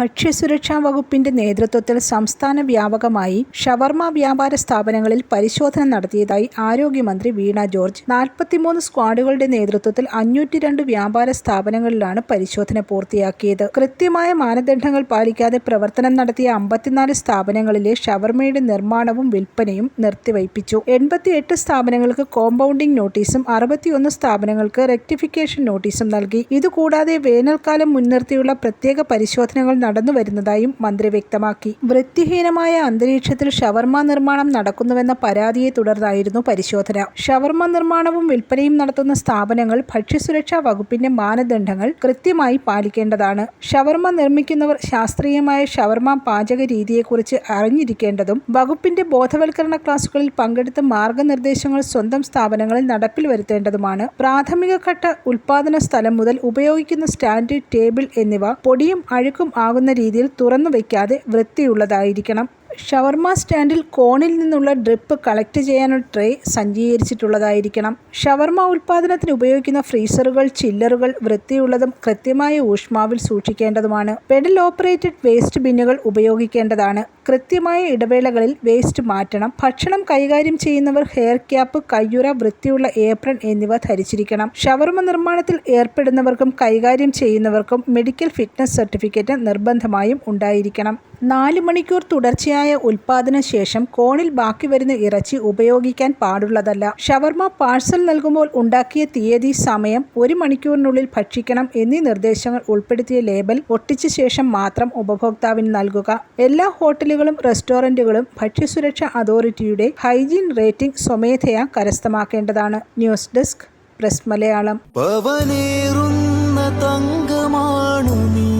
ഭക്ഷ്യസുരക്ഷാ വകുപ്പിന്റെ നേതൃത്വത്തിൽ സംസ്ഥാന വ്യാപകമായി ഷവർമ വ്യാപാര സ്ഥാപനങ്ങളിൽ പരിശോധന നടത്തിയതായി ആരോഗ്യമന്ത്രി വീണ ജോർജ്. നാൽപ്പത്തിമൂന്ന് സ്ക്വാഡുകളുടെ നേതൃത്വത്തിൽ അഞ്ഞൂറ്റി രണ്ട് വ്യാപാര സ്ഥാപനങ്ങളിലാണ് പരിശോധന പൂർത്തിയാക്കിയത്. കൃത്യമായ മാനദണ്ഡങ്ങൾ പാലിക്കാതെ പ്രവർത്തനം നടത്തിയ അമ്പത്തിനാല് സ്ഥാപനങ്ങളിലെ ഷവർമയുടെ നിർമ്മാണവും വിൽപ്പനയും നിർത്തിവയ്പ്പിച്ചു. എൺപത്തിയെട്ട് സ്ഥാപനങ്ങൾക്ക് കോമ്പൗണ്ടിംഗ് നോട്ടീസും അറുപത്തിയൊന്ന് സ്ഥാപനങ്ങൾക്ക് റെക്ടിഫിക്കേഷൻ നോട്ടീസും നൽകി. ഇതുകൂടാതെ വേനൽക്കാലം മുൻനിർത്തിയുള്ള പ്രത്യേക പരിശോധനകൾ നടന്നു വരുന്നതായും മന്ത്രി വ്യക്തമാക്കി. വൃത്തിഹീനമായ അന്തരീക്ഷത്തിൽ ഷവർമ നിർമ്മാണം നടക്കുന്നുവെന്ന പരാതിയെ തുടർന്നായിരുന്നു പരിശോധന. ഷവർമ നിർമ്മാണവും വിൽപ്പനയും നടത്തുന്ന സ്ഥാപനങ്ങൾ ഭക്ഷ്യസുരക്ഷാ വകുപ്പിന്റെ മാനദണ്ഡങ്ങൾ കൃത്യമായി പാലിക്കേണ്ടതാണ്. ഷവർമ നിർമ്മിക്കുന്നവർ ശാസ്ത്രീയമായ ഷവർമ പാചക രീതിയെക്കുറിച്ച് അറിഞ്ഞിരിക്കേണ്ടതും വകുപ്പിന്റെ ബോധവൽക്കരണ ക്ലാസുകളിൽ പങ്കെടുത്ത മാർഗനിർദ്ദേശങ്ങൾ സ്വന്തം സ്ഥാപനങ്ങളിൽ നടപ്പിൽ വരുത്തേണ്ടതുമാണ്. പ്രാഥമിക ഘട്ട ഉൽപാദന സ്ഥലം മുതൽ ഉപയോഗിക്കുന്ന സ്റ്റാൻഡേർഡ് ടേബിൾ എന്നിവ പൊടിയും അഴുക്കും ആകുന്ന രീതിയിൽ തുറന്നു വയ്ക്കാതെ വൃത്തിയുള്ളതായിരിക്കണം. ഷവർമ സ്റ്റാൻഡിൽ കോണിൽ നിന്നുള്ള ഡ്രിപ്പ് കളക്ട് ചെയ്യാനുള്ള ട്രേ സജ്ജീകരിച്ചിട്ടുള്ളതായിരിക്കണം. ഷവർമ ഉൽപ്പാദനത്തിന് ഉപയോഗിക്കുന്ന ഫ്രീസറുകൾ ചില്ലറുകൾ വൃത്തിയുള്ളതും കൃത്യമായ ഊഷ്മാവിൽ സൂക്ഷിക്കേണ്ടതുമാണ്. പെഡൽ ഓപ്പറേറ്റഡ് വേസ്റ്റ് ബിന്നുകൾ ഉപയോഗിക്കേണ്ടതാണ്. കൃത്യമായ ഇടവേളകളിൽ വേസ്റ്റ് മാറ്റണം. ഭക്ഷണം കൈകാര്യം ചെയ്യുന്നവർ ഹെയർ ക്യാപ്പ് കയ്യുറ വൃത്തിയുള്ള ഏപ്രൺ എന്നിവ ധരിച്ചിരിക്കണം. ഷവർമ നിർമ്മാണത്തിൽ ഏർപ്പെടുന്നവർക്കും കൈകാര്യം ചെയ്യുന്നവർക്കും മെഡിക്കൽ ഫിറ്റ്നസ് സർട്ടിഫിക്കറ്റ് നിർബന്ധമായും ഉണ്ടായിരിക്കണം. നാല് മണിക്കൂർ തുടർച്ചയായ ഉൽപാദന ശേഷം കോണിൽ ബാക്കി വരുന്ന ഇറച്ചി ഉപയോഗിക്കാൻ പാടുള്ളതല്ല. ഷവർമ പാഴ്സൽ നൽകുമ്പോൾ ഉണ്ടാക്കിയ തീയതി സമയം ഒരു മണിക്കൂറിനുള്ളിൽ ഭക്ഷിക്കണം എന്നീ നിർദ്ദേശങ്ങൾ ഉൾപ്പെടുത്തിയ ലേബൽ ഒട്ടിച്ച ശേഷം മാത്രം ഉപഭോക്താവിന് നൽകുക. എല്ലാ ഹോട്ടലുകളും റെസ്റ്റോറന്റുകളും ഭക്ഷ്യസുരക്ഷ അതോറിറ്റിയുടെ ഹൈജീൻ റേറ്റിംഗ് സ്വമേധയാ കരസ്ഥമാക്കേണ്ടതാണ്. News desk press Malayalam. തങ്കമാണു നീ.